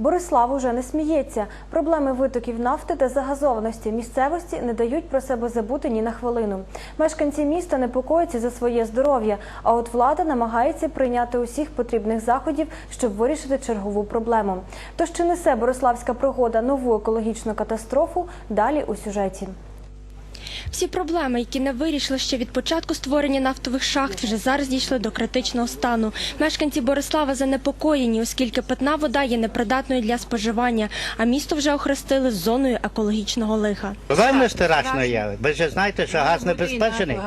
Борислав уже не сміється. Проблеми витоків нафти та загазованості місцевості не дають про себе забути ні на хвилину. Мешканці міста непокояться за своє здоров'я, а от влада намагається прийняти усіх потрібних заходів, щоб вирішити чергову проблему. Тож чи несе Бориславська пригода нову екологічну катастрофу? Далі у сюжеті. Всі проблеми, які не вирішили ще від початку створення нафтових шахт, вже зараз дійшли до критичного стану. Мешканці Борислава занепокоєні, оскільки питна вода є непридатною для споживання, а місто вже охрестили зоною екологічного лиха. Вельми страшно є. Ви ж знаєте, що газ небезпечний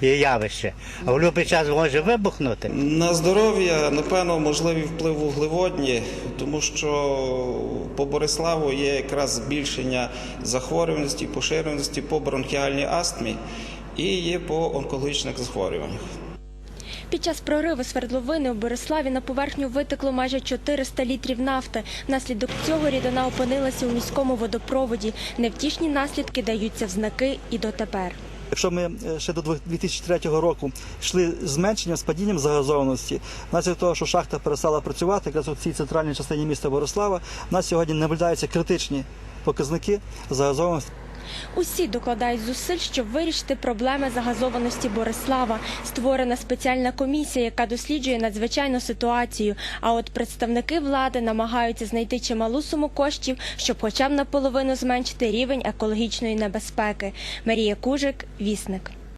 явище, а в будь-який час може вибухнути. На здоров'я, напевно, можливі вплив вуглеводні, тому що по Бориславу є якраз збільшення захворюваності, поширеності по бронхіальній астмі і є по онкологічних захворюваннях. Під час прориву свердловини у Бориславі на поверхню витекло майже 400 літрів нафти. Внаслідок цього рідина опинилася у міському водопроводі. Невтішні наслідки даються в знаки і дотепер. Якщо ми е, ще до 2003 року йшли зменшенням, з падінням загазованості, внаслідок того, що шахта перестала працювати, якраз у цій центральній частині міста Борислава, у нас сьогодні наблюдаються критичні показники загазованості. Усі докладають зусиль, щоб вирішити проблеми загазованості Борислава. Створена спеціальна комісія, яка досліджує надзвичайну ситуацію. А от представники влади намагаються знайти чималу суму коштів, щоб хоча б наполовину зменшити рівень екологічної небезпеки. Марія Кужик, вісник.